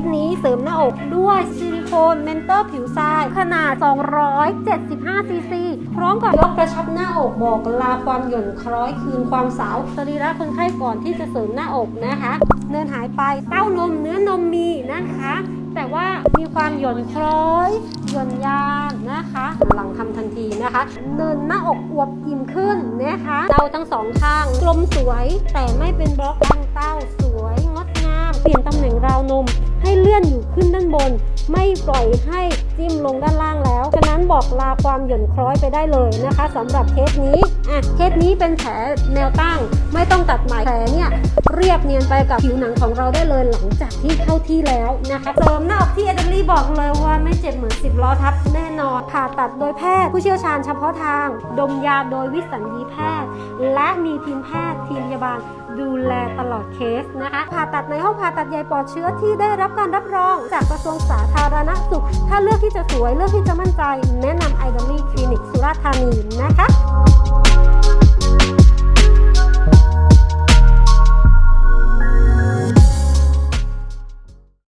สนี้เสริมหน้าอกด้วยซิลิโคนเมนเตอร์ผิวทราย ขนาด 275ซีซีพร้อมกับยกกระชับหน้าอกบอกลาความหย่อนคล้อยคืนความสาวสรีระคนไข้ก่อนที่จะเสริมหน้าอกนะคะ เนินหายไปเต้านมเนื้อนมมีนะคะ แต่ว่ามีความหย่อนคล้อยหย่อนยานนะคะ หลังทำทันทีนะคะ เนินหน้าอกอวบอิ่มขึ้นนะคะเต้าทั้งสองข้างกลมสวยแต่ไม่เป็นบล็อกดังเต้าสวยงดงาม เปลี่ยนตำแหน่งราวนม บน ไม่ปล่อยให้จิ้มลงด้านล่างแล้ว ฉะนั้นบอกลาความหย่อนคล้อยไปได้เลยนะคะสำหรับเคสนี้อะเคสนี้เป็นแผลแนวตั้งไม่ต้องตัดใหม่แผลเนี่ย เรียบเนียนไปกับผิวหนังของเราได้เลยหลังจากที่เข้าที่แล้วนะคะเสริมหน้าอกที่เอเดลี่บอกเลยว่าไม่เจ็บเหมือน10ล้อทับแน่นอนผ่าตัดโดยแพทย์ ผู้เชี่ยวชาญเฉพาะทาง ดมยาโดยวิสัญญีแพทย์ และมีทีมแพทย์ทีมพยาบาลดูแลตลอดเคสนะคะผ่าตัดในห้องผ่าตัดใหญ่ปลอดเชื้อที่ได้รับการรับรอง จากกระทรวงสาธารณสุข ถ้าเลือกที่จะสวยเลือกที่จะมั่นใจ แนะนำไอดอลี่คลินิกสุราษฎร์ธานีนะคะ